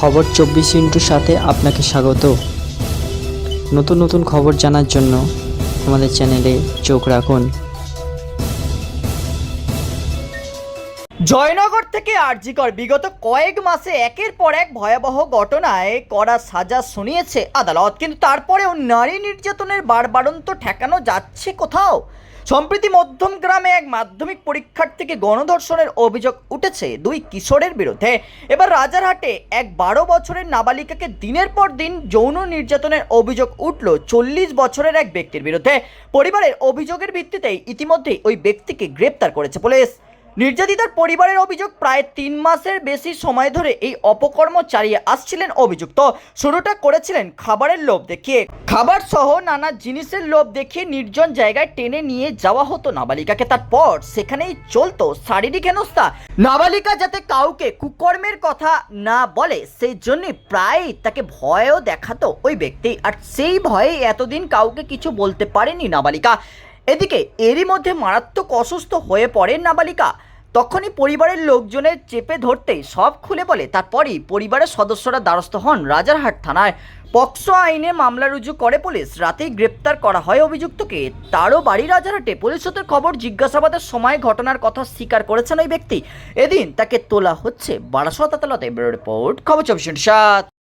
খবর চব্বিশ ইন্টুর সাথে আপনাকে স্বাগত। নতুন নতুন খবর জানার জন্য আমাদের চ্যানেলে চোখ রাখুন। জয়নগর থেকে আরজিকর বিগত কয়েক মাসে একের পর এক ভয়াবহ ঘটনায় কড়া সাজা শুনিয়েছে আদালত। কিন্তু তারপরেও নারী নির্যাতনের বারবারন্ত ঠেকানো যাচ্ছে কোথাও? সম্প্রতি মধ্যম গ্রামে এক মাধ্যমিক পরীক্ষার্থীকে গণধর্ষণের অভিযোগ উঠেছে। দুই কিশোরের বিরুদ্ধে। এবার রাজারহাটে এক বারো বছরের নাবালিকাকে দিনের পর দিন যৌন নির্যাতনের অভিযোগ উঠল চল্লিশ বছরের এক ব্যক্তির বিরুদ্ধে। পরিবারের অভিযোগের ভিত্তিতেই ইতিমধ্যেই ওই ব্যক্তিকে গ্রেপ্তার করেছে পুলিশ। নির্যাতিতার পরিবারের অভিযোগ প্রায় তিন মাসের বেশি সময় ধরে এই অপকর্ম চালিয়ে আসছিলেন অভিযুক্ত। শুরুটা করেছিলেন খাবারের লোভ দেখিয়ে। খাবার সহ নানা জিনিসের লোভ দেখিয়ে নির্জন জায়গায় টেনে নিয়ে যাওয়া হতো নাবালিকাকে। তারপর সেখানেই চলতো শারীরিক হেনস্থা। নাবালিকা যাতে কাউকে কুকর্মের কথা না বলে, সেই জন্য প্রায় তাকে ভয়ও দেখাতো ওই ব্যক্তি। আর সেই ভয়ে এতদিন কাউকে কিছু বলতে পারেনি নাবালিকা। এদিকে এরই মধ্যে মারাত্মক অসুস্থ হয়ে পড়েন নাবালিকা। তখনই পরিবারের লোকজনের চেপে ধরতে সব খুলে বলে। তারপরই পরিবারের সদস্যরা দ্বারস্থ হন রাজারহাট থানায়। পক্সো আইনে মামলা রুজু করে পুলিশ। রাতেই গ্রেপ্তার করা হয় অভিযুক্তকে। তারও বাড়ি রাজারহাটে। পুলিশ সূত্রের খবর, জিজ্ঞাসাবাদের সময় ঘটনার কথা স্বীকার করেছেন ওই ব্যক্তি। এদিন তাকে তোলা হচ্ছে বারাসত আদালতে। ব্যুরো রিপোর্ট, খবর চব্বিশ সাত।